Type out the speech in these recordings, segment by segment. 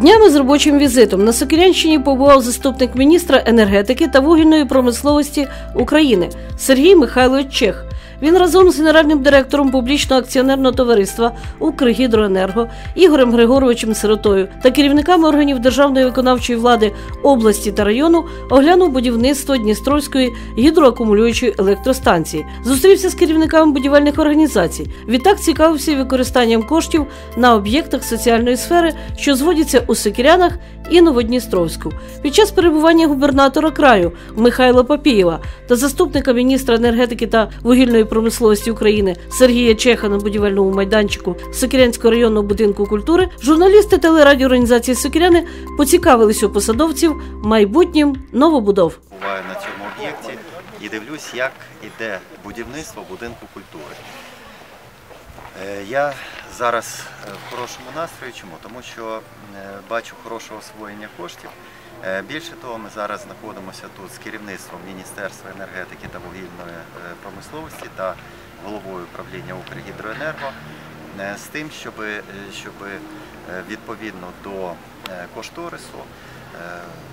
Днями з робочим візитом на Сокирянщині побував заступник міністра енергетики та вугільної промисловості України Сергій Михайлович Чех. Він разом з генеральним директором публічного акціонерного товариства «Укргідроенерго» Ігорем Григоровичем Сиротою та керівниками органів державної виконавчої влади області та району оглянув будівництво Дністровської гідроакумулюючої електростанції. Зустрівся з керівниками будівельних організацій. Відтак цікавився використанням коштів на об'єктах соціальної сфери, що зводяться у Сокирянах і Новодністровську. Під час перебування губернатора краю Михайла Папієва та заступника міністра енергетики та вугільної промисловості України Сергія Чеха на будівельному майданчику Сокирянського районного будинку культури журналісти телерадіоорганізації Сокиряни поцікавились у посадовців майбутнім новобудов. буваю на цьому об'єкті і дивлюсь, як іде будівництво будинку культури. Е, Я зараз е, в хорошому настрої. Чому? Тому що е, бачу хороше освоєння коштів. Е, Більше того, ми зараз знаходимося тут з керівництвом Міністерства енергетики та вугільної промисловості та головою управління Укргідроенерго з тим, щоб, щоб відповідно до кошторису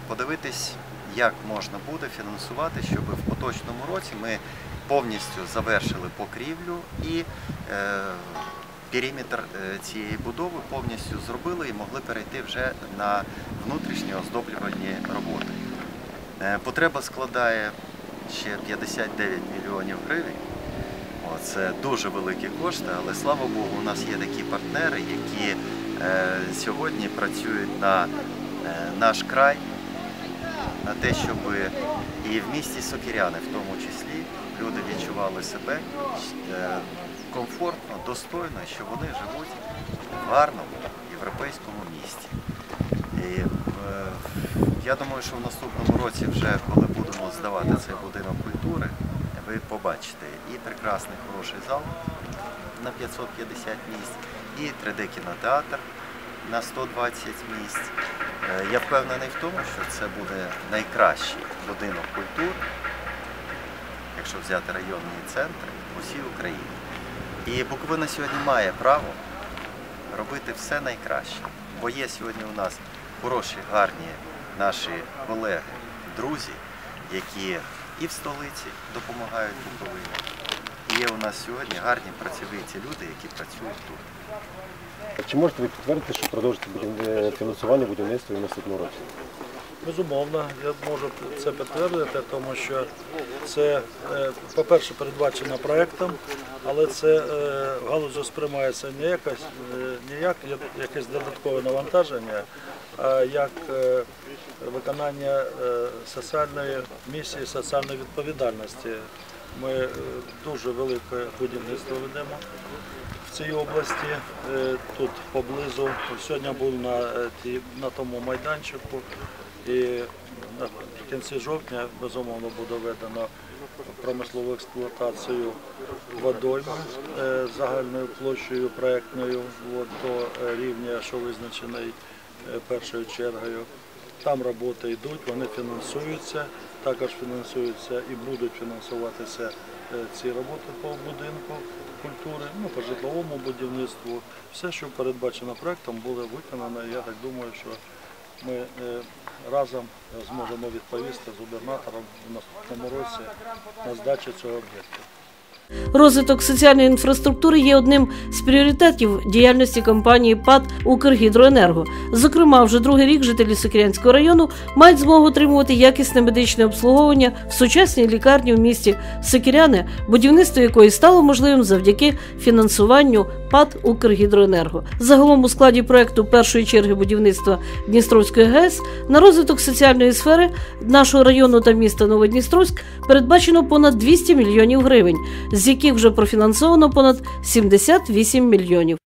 подивитись, як можна буде фінансувати, щоб в поточному році ми повністю завершили покрівлю і периметр е, цієї будови повністю зробили і могли перейти вже на внутрішні оздоблювальні роботи. Е, Потреба складає ще 59 мільйонів гривень. Це дуже великі кошти, але слава Богу, у нас є такі партнери, які е, сьогодні працюють на наш край, на те, щоб і в місті Сокиряни, в тому числі, люди відчували себе комфортно, достойно, що вони живуть в гарному європейському місті. І, е, я думаю, що в наступному році, вже коли будемо здавати цей будинок культури, ви побачите і прекрасний хороший зал на 550 місць, і 3D-кінотеатр на 120 місць. Е, Я впевнений в тому, що це буде найкращий будинок культури, якщо взяти районні центри в усій Україні. І Буковина сьогодні має право робити все найкраще. Бо є сьогодні у нас хороші, гарні наші колеги, друзі, які і в столиці допомагають Буковині. І є у нас сьогодні гарні працьовиті люди, які працюють тут. Чи можете ви підтвердити, що продовжите фінансування будівництва і в наступному році? Безумовно, я можу це підтвердити, тому що це, е, по-перше, передбачено проектом, але це е, галузю сприймається не е, як якесь додаткове навантаження, а як виконання соціальної місії, соціальної відповідальності. Ми дуже велике будівництво ведемо в цій області, тут поблизу. Сьогодні був на тому майданчику і в кінці жовтня безумовно буде введено промислову експлуатацію водойми е, загальною площею проектною от, до е, рівня, що визначений е, першою чергою. Там роботи йдуть, вони фінансуються, також фінансуються і будуть фінансуватися е, ці роботи по будинку культури, ну, по житловому будівництву. Все, що передбачено проектом, було виконано. Я так думаю, що ми е, разом зможемо відповісти з губернатором в наступному році на здачу цього об'єкту. Розвиток соціальної інфраструктури є одним з пріоритетів діяльності компанії ПАД «Укргідроенерго». Зокрема, вже другий рік жителі Сокирянського району мають змогу отримувати якісне медичне обслуговування в сучасній лікарні в місті Сокиряни, будівництво якої стало можливим завдяки фінансуванню ПАД «Укргідроенерго». Загалом у складі проекту першої черги будівництва Дністровської ГЕС на розвиток соціальної сфери нашого району та міста Новодністровськ передбачено понад 200 мільйонів гривень, з яких вже профінансовано понад 78 мільйонів.